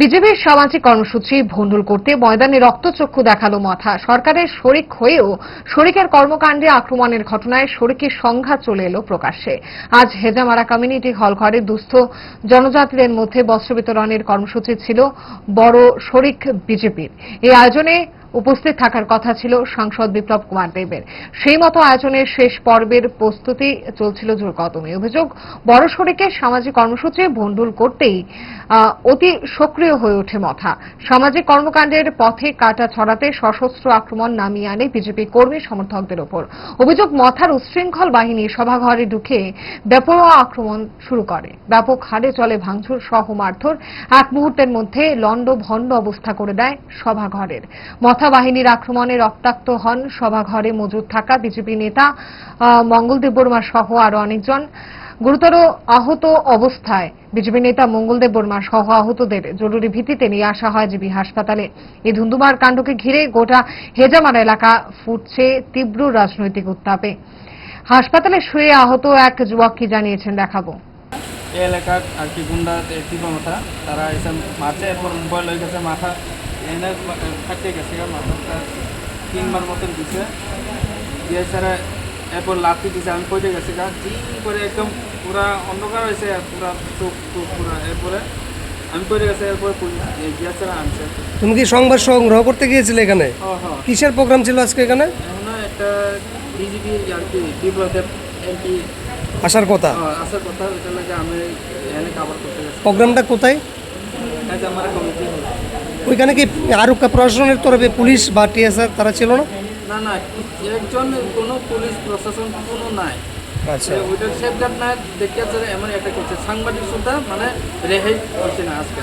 বিজেপির সামাজিক কর্মসূচি ভণ্ডুল করতে ময়দানে রক্তচক্ষু দেখাল মাথা। সরকারের শরিক হয়েও শরিকের কর্মকাণ্ডে আক্রমণের ঘটনায় শরিকের সংঘাত চলে এলো প্রকাশ্যে। আজ হেজামারা কমিউনিটি হল ঘরে দুস্থ জনজাতিদের মধ্যে বস্ত্র বিতরণের কর্মসূচি ছিল বড় শরিক বিজেপির। এই আয়োজনে উপস্থিত থাকার কথা ছিল সাংসদ বিপ্লব কুমার দেবের। সেই মতো আয়োজনের শেষ পর্বের প্রস্তুতি চলছিল জোরকদমে অভিযোগ বড় শরিকের সামাজিক কর্মসূচি ভণ্ডুল করতেই অতি সক্রিয় হয়ে ওঠে মথা। সামাজিক কর্মকাণ্ডের পথে কাটা ছড়াতে সশস্ত্র আক্রমণ নামিয়ে আনে বিজেপি কর্মী সমর্থকদের ওপর। অভিযোগ মথার উচ্ছৃঙ্খল বাহিনী সভাঘরে ঢুকে বেপরোয়া আক্রমণ শুরু করে। ব্যাপক হারে চলে ভাঙচুর, সহ মারধর। এক মুহূর্তের মধ্যে লন্ড ভণ্ড অবস্থা করে দেয় সভাঘরের। মথা বাহিনীর আক্রমণে রক্তাক্ত হন সভাঘরে মজুদ থাকা বিজেপি নেতা মঙ্গলদেব বর্মা সহ আরও অনেকজন। গুরুতর আহত অবস্থায় বিজেপি নেতা মঙ্গলদেব বর্মা সহ আহতদের জরুরি ভিত্তিতে নিয়ে আসা হয় জিবি হাসপাতালে। এই ধুন্ধুমার কাণ্ডকে ঘিরে গোটা হেজামারা এলাকা ফুটছে তীব্র রাজনৈতিক উত্তাপে। হাসপাতালে শুয়ে আহত এক যুবক কি জানিয়েছেন দেখাবো। এই এলাকার আর কি গুন্ডা তীব্র মাথা। তারা এসে মারছে, এরপর মোবাইল হয়ে গেছে মাথা। এনে ফাটে গেছে মাথাটা তিনবার মতন দিছে। দিয়ে স্যার এরপর লাথি দিছে আমি পড়ে গেছে গা চিন করে একদম পুরা অন্ধকার হয়েছে পুরা চোখ চোখ পুরা এরপরে আমি পড়ে গেছে এরপরে জিয়া স্যার আনছে। তুমি কি সংবাদ সংগ্রহ করতে গিয়েছিলে এখানে? কিসের প্রোগ্রাম ছিল আজকে এখানে? এখনও একটা বিজেপি আর কি বিপ্লব এমপি আসার কথা। আসার কথা ওইটা লাগে আমি এনে কাভার করতে গেছি। প্রোগ্রামটা কোথায়? আমার ওইখানে কি আরও প্রশাসনের তরফে পুলিশ বা টিএসআর তারা ছিল না? না না একজন কোনো পুলিশ প্রশাসন কোনো নাই। আচ্ছা। ওইটা সেফগার্ড না দেখিয়েছে এমন একটা করছে। সাংবাদিক সুদ্ধা মানে রেহাই করছে না আজকে।